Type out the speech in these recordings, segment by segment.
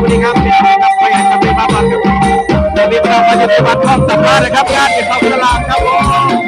สวัสดีครับพี่น้องครับไปจะไปมาบัตรครับเดี๋ยวนี้เรามาจะไปบัตรห้องสัมภาษณ์นะครับงานเก็บของสลากครับ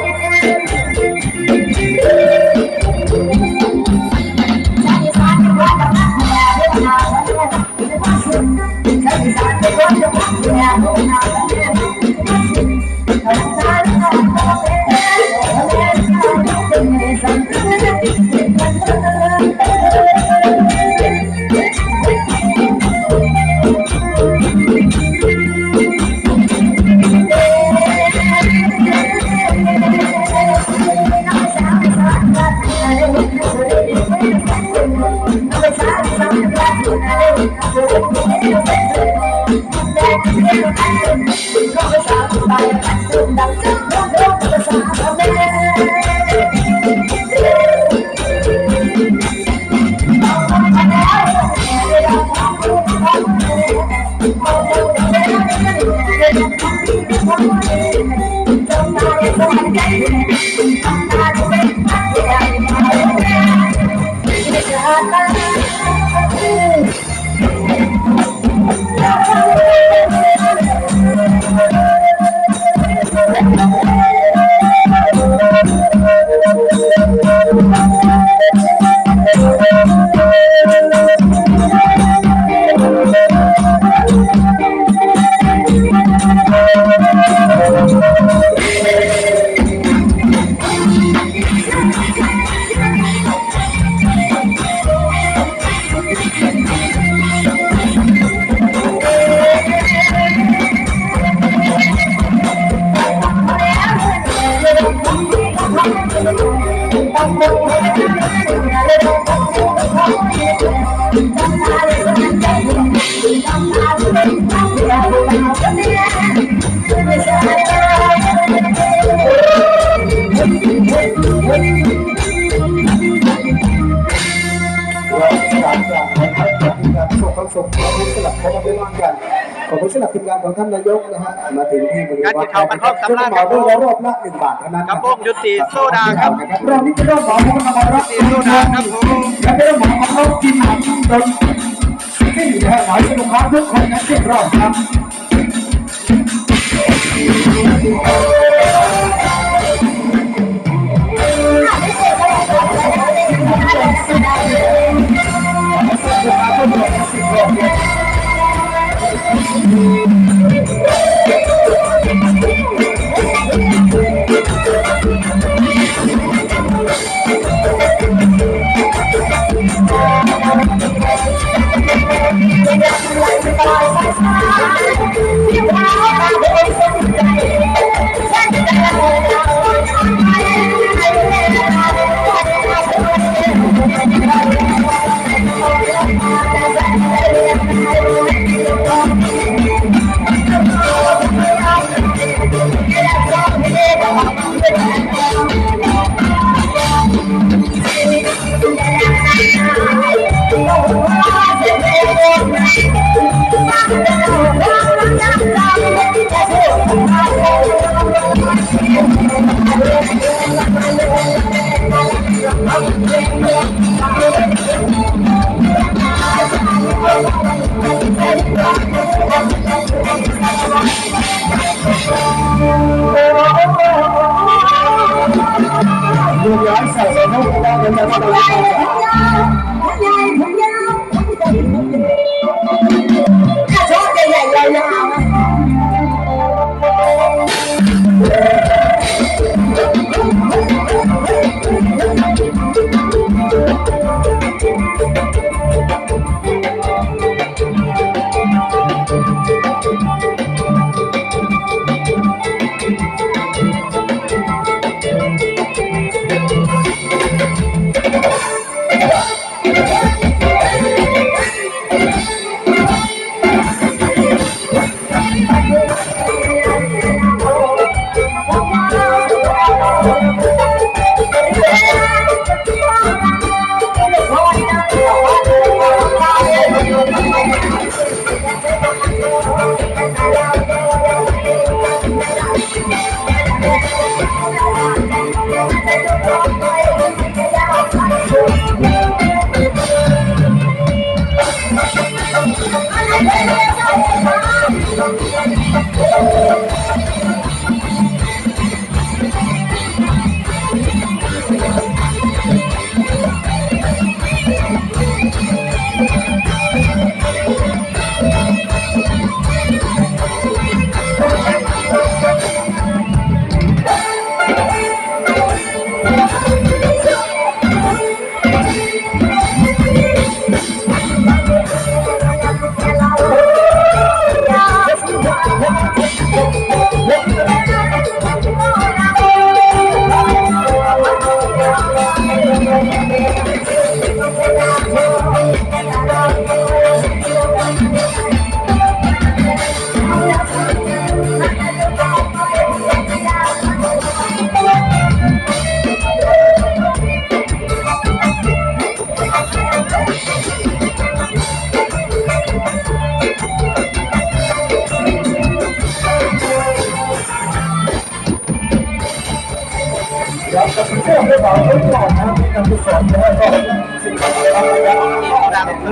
ข อบคุณสำหรับทีมงานของท่านนายกนะฮะมาถึงที่บริเวณวัดแขกนะครับช่วยเหมาด้วยรอบละหนึ่งบาทเท่านั้นครับผมยุติโซดาครับรอบนี้เป็นรอบหมอของนครรับยุติโซดาครับผมและเป็นรอบหมอของเรากินหนังจนที่อยู่ในหอยสนุกครับทุกคนนะเรียบร้อยครับ 你的爱像春风，吹开。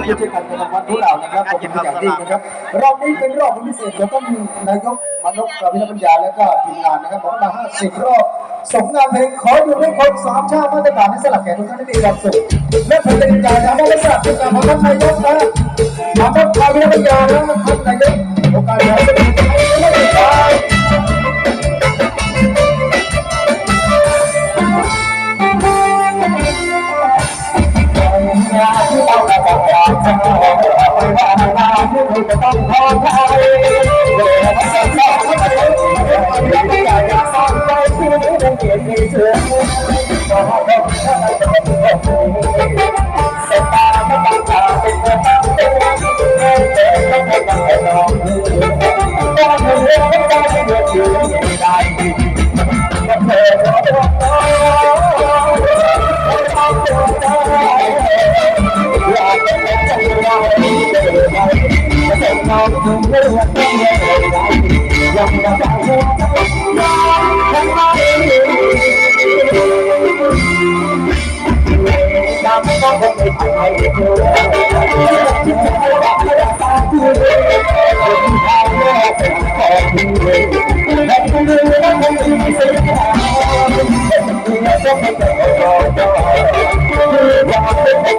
นะครับที่จะการกระทำวัตถุเรานะครับขอบคุณอย่างยิ่งนะครับรอบนี้เป็นรอบพิเศษของท่านนายกมนุษย์พิรปัญญาและก็ทีมงานนะครับบอกมา50รอบสมงานเพลงขออยู่ในคนสามชาติมาตรฐานให้สลักแก่ทุกท่านได้มีความสุขและผลเป็นใจนะไม่ได้สลับเป็นการของท่านนายกนะมนุษย์พิรปัญญาและท่านนายกโอกาสขอเสนอให้ ก็ต้องพอใจเมื่อวันจอย่ากจะสอนไปที่นี่นเลยดเชื่อก็ต้อต้สตาร์ไม่องตาเป็นคนตั้งเนเงินเต็มต้องให้ต้องให้น้องต้ให้เรื่องต้เรื่องอยู่ไม่ได้ดีก็ต้อง Thank you. ngọt cùng với hoa tâm nghe lời lại lòng đã tạo hoa tháng ba đến đường Hãy subscribe cho kênh Ghiền Mì Gõ Để không bỏ lỡ những video hấp dẫn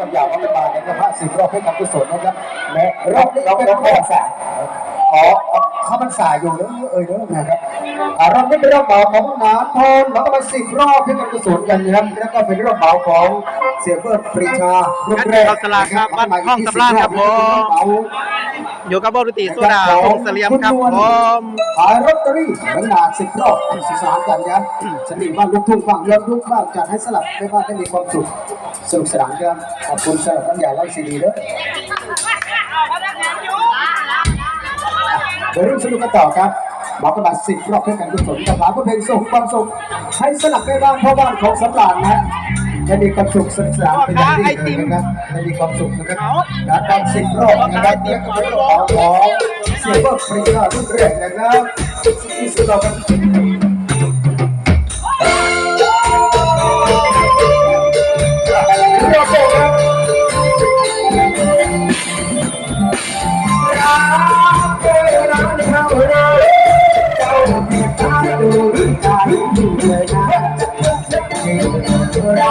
กันอย่างว่าเป็นบาทนะครับพสิบรอบให้กับกุศลนะครับและรอบนี้เป็นรอบสามอ๋อเข้าพรรษาอยู่เด้อเอ่ยเด้อนะครับรอบนี้เป็นรอบเบาของงานพรแล้วก็มาสิบรอบให้กับกุศลกันนะครับแล้วก็เป็นรอบเบาของเสียเพื่อปรีชารุ่งเรืองครับวัดห้องสำราญครับผม อยู่กับบรุติสุดาพงษ์เสลียมครับผมขายลอตเตอรี่ขนาดสิบรอบสิบสามกันยันสนิทบ้านลูกทุ่งบ้างเรื่องลูกบ้างจัดให้สลับไม่ว่าได้มีความสุขสนุกสนานกันขอบคุณสำหรับน้ำยาไล่ซีดีด้วยเดี๋ยวเรื่องสนุกกันต่อครับบอกกันมาสิบรอบเพื่อกันกุศลกับหลานเพลงส่งความสุขให้สลับได้บ้างเพราะบ้านของสำราญนะ จะมีความสุขสนุกสนานเป็นอย่างยิ่งเลยนะครับจะมีความสุขนะครับและการสิบรอบนะครับเนี่ยก็เป็นรอบของเสียงว่าฟรีชารุ่นแรกนะครับที่สุดเรา